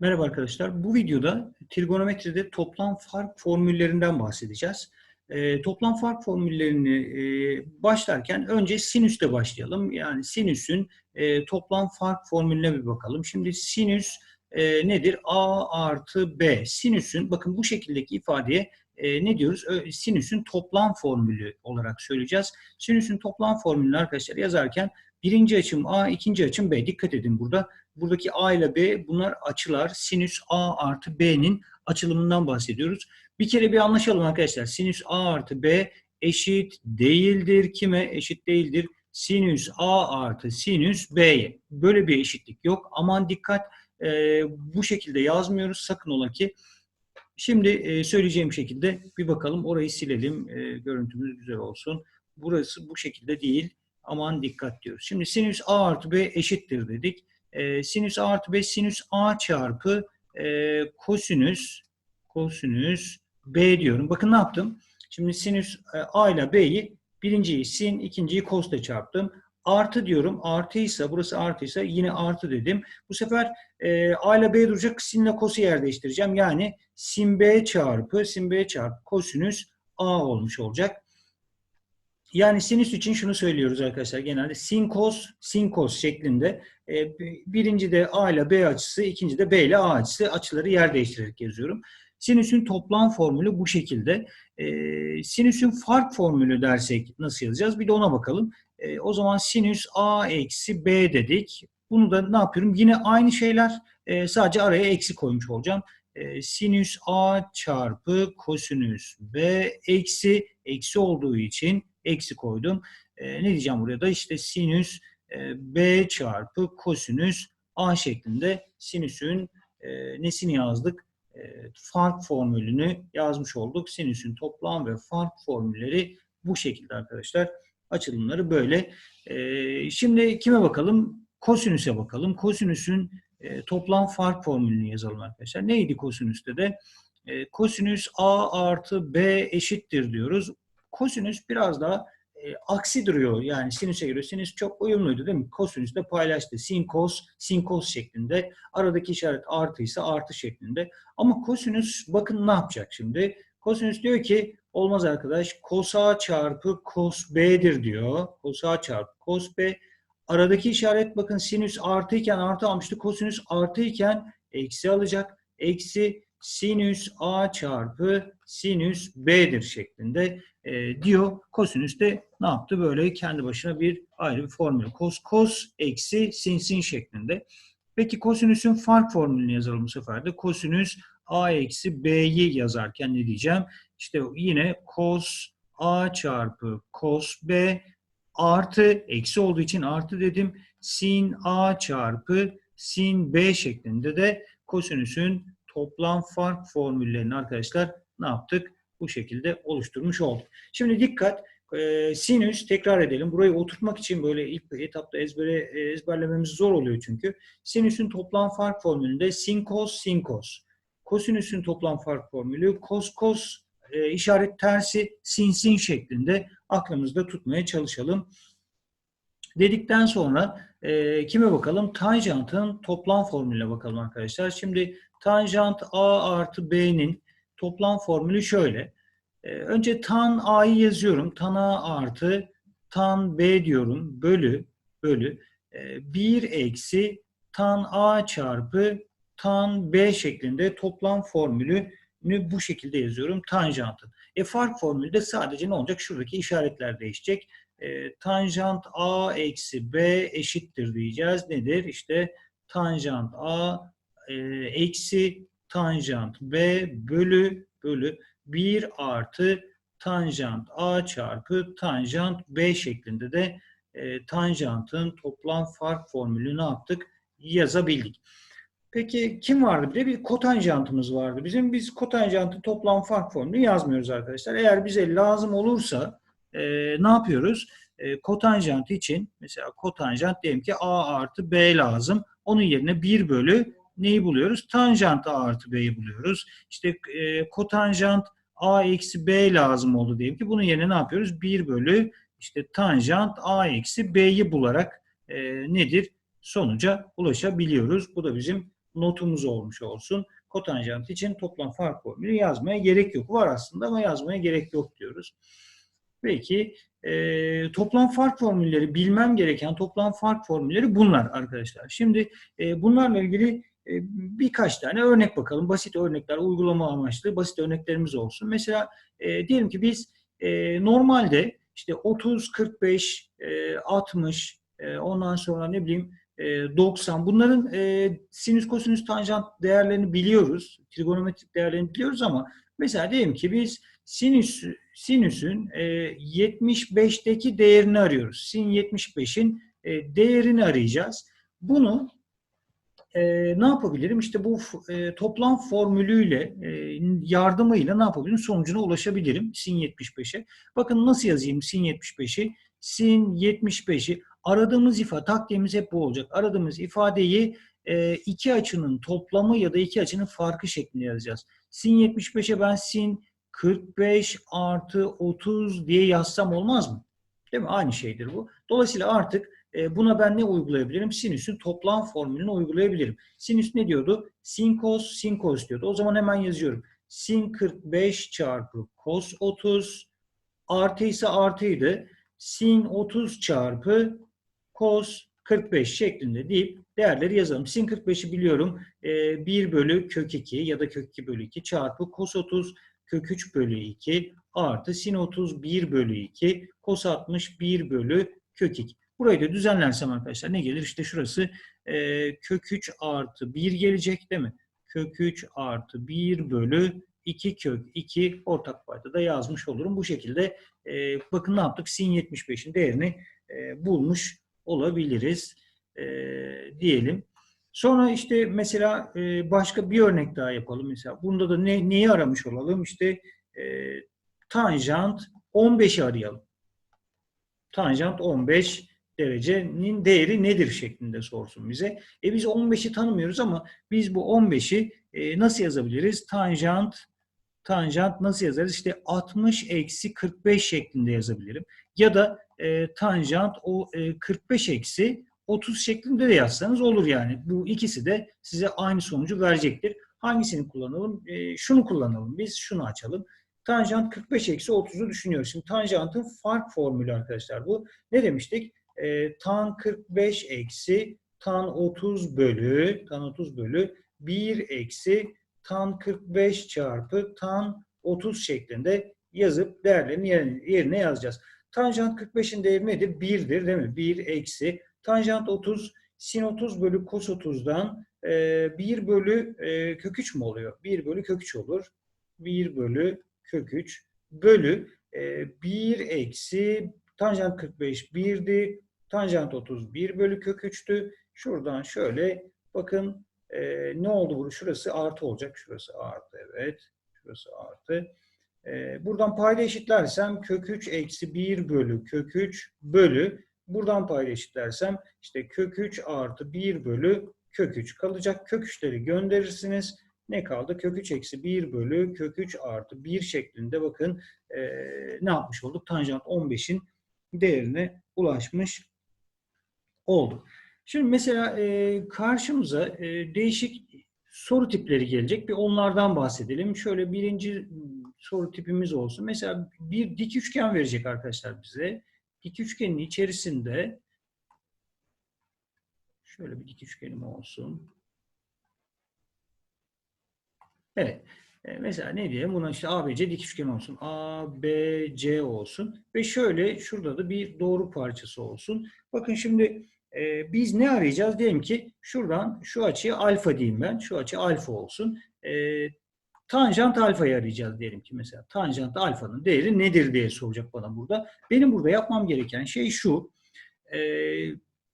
Merhaba arkadaşlar. Bu videoda trigonometride toplam fark formüllerinden bahsedeceğiz. Ee, toplam fark formüllerini e, başlarken önce sinüsle başlayalım. Yani sinüsün e, toplam fark formülüne bir bakalım. Şimdi sinüs e, nedir? A artı B. Sinüsün, bakın bu şekildeki ifadeye e, ne diyoruz? Ö, sinüsün toplam formülü olarak söyleyeceğiz. Sinüsün toplam formülünü arkadaşlar yazarken birinci açım A, ikinci açım B. Dikkat edin burada buradaki A ile B bunlar açılar. Sinüs A artı B'nin açılımından bahsediyoruz. Bir kere bir anlaşalım arkadaşlar. Sinüs A artı B eşit değildir. Kime eşit değildir? Sinüs A artı sinüs B'ye. Böyle bir eşitlik yok. Aman dikkat e, bu şekilde yazmıyoruz. Sakın ola ki. Şimdi e, söyleyeceğim şekilde bir bakalım. Orayı silelim. E, görüntümüz güzel olsun. Burası bu şekilde değil. Aman dikkat diyoruz. Şimdi sinüs A artı B eşittir dedik e, sinüs A artı B sinüs A çarpı e, kosinüs kosinüs B diyorum. Bakın ne yaptım? Şimdi sinüs e, A ile B'yi birinciyi sin, ikinciyi cos'la çarptım. Artı diyorum. Artıysa, burası artıysa yine artı dedim. Bu sefer e, A ile B duracak. Sin ile cos'u yer değiştireceğim. Yani sin B çarpı sin B çarpı kosinüs A olmuş olacak. Yani sinüs için şunu söylüyoruz arkadaşlar genelde sin cos, sin cos şeklinde. E, birinci de A ile B açısı, ikinci de B ile A açısı açıları yer değiştirerek yazıyorum. Sinüsün toplam formülü bu şekilde. E, sinüsün fark formülü dersek nasıl yazacağız? Bir de ona bakalım. E, o zaman sinüs A eksi B dedik. Bunu da ne yapıyorum? Yine aynı şeyler sadece araya eksi koymuş olacağım. Sinüs A çarpı kosinüs B eksi eksi olduğu için eksi koydum. E, ne diyeceğim buraya da işte sinüs e, b çarpı kosinüs a şeklinde sinüsün e, nesini yazdık? E, fark formülünü yazmış olduk. Sinüsün toplam ve fark formülleri bu şekilde arkadaşlar. Açılımları böyle. Şimdi kime bakalım? Kosinüse bakalım. Kosinüsün toplam fark formülünü yazalım arkadaşlar. Neydi kosinüste de? Kosinüs a artı b eşittir diyoruz. Kosinüs biraz daha e, aksi duruyor. Yani sinüse göre sinüs çok uyumluydu değil mi? Kosinüs de paylaştı. Sin kos, sin kos şeklinde. Aradaki işaret artıysa artı şeklinde. Ama kosinüs bakın ne yapacak şimdi? Kosinüs diyor ki olmaz arkadaş. Kos A çarpı kos B'dir diyor. Kos A çarpı kos B. Aradaki işaret bakın sinüs artıyken artı almıştı. Kosinüs artıyken eksi alacak. Eksi sinüs A çarpı sinüs B'dir şeklinde e, diyor. Kosinüs de ne yaptı? Böyle kendi başına bir ayrı bir formül. Kos kos eksi sin sin şeklinde. Peki kosinüsün fark formülünü yazalım bu sefer de. Kosinüs a eksi b'yi yazarken ne diyeceğim? İşte yine kos a çarpı kos b artı eksi olduğu için artı dedim. Sin a çarpı sin b şeklinde de kosinüsün toplam fark formüllerini arkadaşlar ne yaptık? bu şekilde oluşturmuş olduk. Şimdi dikkat, e, sinüs tekrar edelim. Burayı oturtmak için böyle ilk etapta ezbere e, ezberlememiz zor oluyor çünkü. Sinüsün toplam fark formülünde sin kos sin kos. Kosinüsün toplam fark formülü kos kos e, işaret tersi sin sin şeklinde aklımızda tutmaya çalışalım. Dedikten sonra e, kime bakalım? Tanjantın toplam formülüne bakalım arkadaşlar. Şimdi tanjant A artı B'nin toplam formülü şöyle. Ee, önce tan A'yı yazıyorum. Tan A artı tan B diyorum. Bölü bölü. E, 1 eksi tan A çarpı tan B şeklinde toplam formülünü bu şekilde yazıyorum. Tanjantın. E fark formülü de sadece ne olacak? Şuradaki işaretler değişecek. E, tanjant A eksi B eşittir diyeceğiz. Nedir? İşte tanjant A e, eksi tanjant B bölü bölü 1 artı tanjant A çarpı tanjant B şeklinde de e, tanjantın toplam fark formülü ne yaptık? Yazabildik. Peki kim vardı? Bir de bir kotanjantımız vardı. Bizim biz kotanjantın toplam fark formülü yazmıyoruz arkadaşlar. Eğer bize lazım olursa e, ne yapıyoruz? E, kotanjant için mesela kotanjant diyelim ki A artı B lazım. Onun yerine 1 bölü neyi buluyoruz? Tanjant A artı B'yi buluyoruz. İşte e, kotanjant A eksi B lazım oldu diyelim ki bunun yerine ne yapıyoruz? 1 bölü işte tanjant A eksi B'yi bularak e, nedir? Sonuca ulaşabiliyoruz. Bu da bizim notumuz olmuş olsun. Kotanjant için toplam fark formülü yazmaya gerek yok. Var aslında ama yazmaya gerek yok diyoruz. Peki e, toplam fark formülleri bilmem gereken toplam fark formülleri bunlar arkadaşlar. Şimdi e, bunlarla ilgili birkaç tane örnek bakalım. Basit örnekler, uygulama amaçlı basit örneklerimiz olsun. Mesela e, diyelim ki biz e, normalde işte 30, 45, e, 60, e, ondan sonra ne bileyim e, 90 bunların e, sinüs, kosinüs, tanjant değerlerini biliyoruz. Trigonometrik değerlerini biliyoruz ama mesela diyelim ki biz sinüs sinüsün e, 75'teki değerini arıyoruz. Sin 75'in e, değerini arayacağız. Bunu e, ne yapabilirim? İşte bu e, toplam formülüyle e, yardımıyla ne yapabilirim? Sonucuna ulaşabilirim sin 75'e. Bakın nasıl yazayım sin 75'i? Sin 75'i aradığımız ifade, taktiğimiz hep bu olacak. Aradığımız ifadeyi e, iki açının toplamı ya da iki açının farkı şeklinde yazacağız. Sin 75'e ben sin 45 artı 30 diye yazsam olmaz mı? Değil mi? Aynı şeydir bu. Dolayısıyla artık e, buna ben ne uygulayabilirim? Sinüsün toplam formülünü uygulayabilirim. Sinüs ne diyordu? Sin cos, sin cos diyordu. O zaman hemen yazıyorum. Sin 45 çarpı cos 30 artı ise artıydı. Sin 30 çarpı cos 45 şeklinde deyip değerleri yazalım. Sin 45'i biliyorum. E, 1 bölü kök 2 ya da kök 2 bölü 2 çarpı cos 30 kök 3 bölü 2 artı sin 30 1 bölü 2 cos 60 1 bölü kök 2. Burayı da düzenlersem arkadaşlar ne gelir? İşte şurası e, kök 3 artı 1 gelecek değil mi? Kök 3 artı 1 bölü 2 kök 2 ortak payda da yazmış olurum. Bu şekilde e, bakın ne yaptık? Sin 75'in değerini e, bulmuş olabiliriz e, diyelim. Sonra işte mesela e, başka bir örnek daha yapalım. Mesela bunda da ne, neyi aramış olalım? İşte e, tanjant 15'i arayalım. Tanjant 15 derecenin değeri nedir şeklinde sorsun bize. E biz 15'i tanımıyoruz ama biz bu 15'i e, nasıl yazabiliriz? Tanjant tanjant nasıl yazarız? İşte 60 eksi 45 şeklinde yazabilirim. Ya da e, tanjant o e, 45 eksi 30 şeklinde de yazsanız olur yani. Bu ikisi de size aynı sonucu verecektir. Hangisini kullanalım? E, şunu kullanalım. Biz şunu açalım. Tanjant 45 eksi 30'u düşünüyoruz. Şimdi tanjantın fark formülü arkadaşlar bu. Ne demiştik? E, tan 45 eksi tan 30 bölü tan 30 bölü 1 eksi tan 45 çarpı tan 30 şeklinde yazıp değerlerini yerine, yazacağız. Tanjant 45'in değeri nedir? 1'dir değil mi? 1 eksi tanjant 30 sin 30 bölü kos 30'dan e, 1 bölü e, kök 3 mü oluyor? 1 bölü kök 3 olur. 1 bölü kök 3 bölü e, 1 eksi tanjant 45 1'di. Tanjant 30 1 bölü kök 3'tü. Şuradan şöyle bakın e, ne oldu burada? Şurası artı olacak. Şurası artı evet. Şurası artı. E, buradan payda eşitlersem kök 3 eksi 1 bölü kök 3 bölü buradan payda eşitlersem işte kök 3 artı 1 bölü kök 3 kalacak. Kök 3'leri gönderirsiniz. Ne kaldı? Kök 3 eksi 1 bölü kök 3 artı 1 şeklinde bakın e, ne yapmış olduk? Tanjant 15'in değerine ulaşmış olduk. Şimdi mesela e, karşımıza e, değişik soru tipleri gelecek. Bir onlardan bahsedelim. Şöyle birinci soru tipimiz olsun. Mesela bir dik üçgen verecek arkadaşlar bize. Dik üçgenin içerisinde şöyle bir dik üçgenim olsun. Evet. E, mesela ne diyelim? Buna işte ABC dik üçgen olsun. ABC olsun. Ve şöyle şurada da bir doğru parçası olsun. Bakın şimdi e, biz ne arayacağız? Diyelim ki şuradan şu açıyı alfa diyeyim ben. Şu açı alfa olsun. E, tanjant alfayı arayacağız diyelim ki mesela. Tanjant alfanın değeri nedir diye soracak bana burada. Benim burada yapmam gereken şey şu. E,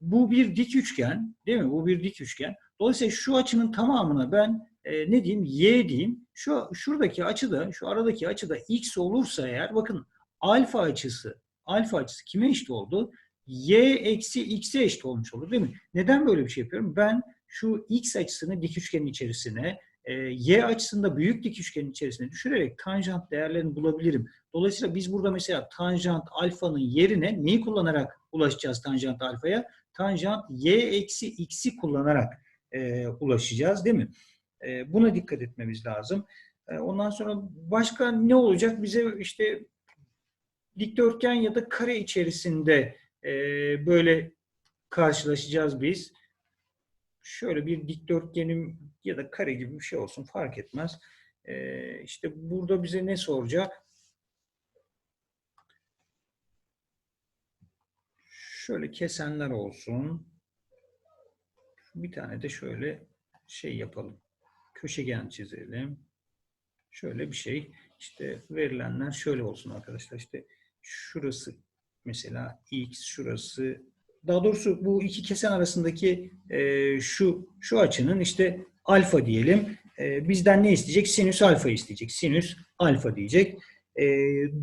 bu bir dik üçgen değil mi? Bu bir dik üçgen. Dolayısıyla şu açının tamamına ben e, ne diyeyim? Y diyeyim. Şu şuradaki açıda, şu aradaki açıda x olursa eğer bakın alfa açısı, alfa açısı kime eşit oldu? Y eksi x'e eşit olmuş olur değil mi? Neden böyle bir şey yapıyorum? Ben şu x açısını dik üçgenin içerisine, e, y açısında büyük dik üçgenin içerisine düşürerek tanjant değerlerini bulabilirim. Dolayısıyla biz burada mesela tanjant alfanın yerine neyi kullanarak ulaşacağız tanjant alfaya? Tanjant y eksi x'i kullanarak e, ulaşacağız değil mi? E, buna dikkat etmemiz lazım. E, ondan sonra başka ne olacak? Bize işte dikdörtgen ya da kare içerisinde e, böyle karşılaşacağız biz. Şöyle bir dikdörtgenim ya da kare gibi bir şey olsun fark etmez. E, işte burada bize ne soracak? Şöyle kesenler olsun. Bir tane de şöyle şey yapalım. Köşegen çizelim. Şöyle bir şey. İşte verilenler şöyle olsun arkadaşlar. İşte şurası mesela x, şurası daha doğrusu bu iki kesen arasındaki e, şu şu açının işte alfa diyelim. E, bizden ne isteyecek? Sinüs alfa isteyecek. Sinüs alfa diyecek. E,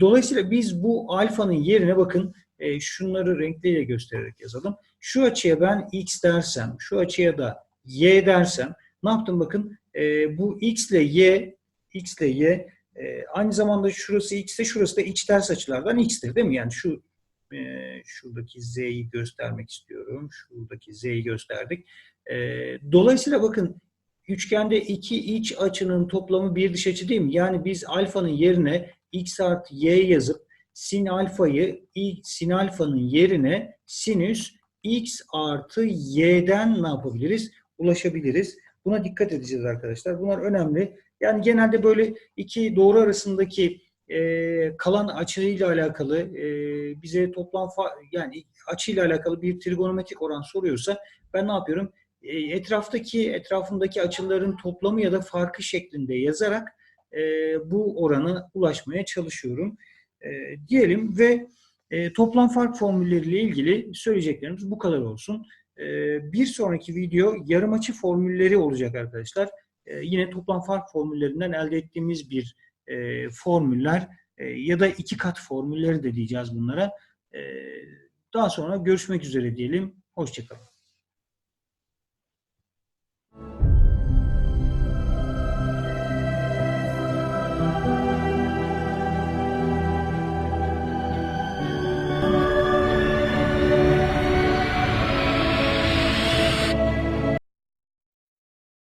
dolayısıyla biz bu alfanın yerine bakın e, şunları renkliyle göstererek yazalım. Şu açıya ben x dersem, şu açıya da y dersem ne yaptım bakın? E, bu x ile y, x ile y e, aynı zamanda şurası x ise şurası da iç ters açılardan x'tir değil mi? Yani şu e, şuradaki z'yi göstermek istiyorum. Şuradaki z'yi gösterdik. E, dolayısıyla bakın üçgende iki iç açının toplamı bir dış açı değil mi? Yani biz alfanın yerine x artı y yazıp sin alfayı sin alfanın yerine sinüs x artı y'den ne yapabiliriz? Ulaşabiliriz. Buna dikkat edeceğiz arkadaşlar. Bunlar önemli. Yani genelde böyle iki doğru arasındaki e, kalan açıyla alakalı e, bize toplam yani açıyla alakalı bir trigonometrik oran soruyorsa ben ne yapıyorum? E, etraftaki etrafındaki açıların toplamı ya da farkı şeklinde yazarak e, bu orana ulaşmaya çalışıyorum. E, diyelim ve e, toplam fark formülleriyle ilgili söyleyeceklerimiz bu kadar olsun. E, bir sonraki video yarım açı formülleri olacak arkadaşlar. E, yine toplam fark formüllerinden elde ettiğimiz bir e, formüller e, ya da iki kat formülleri de diyeceğiz bunlara. E, daha sonra görüşmek üzere diyelim. Hoşçakalın.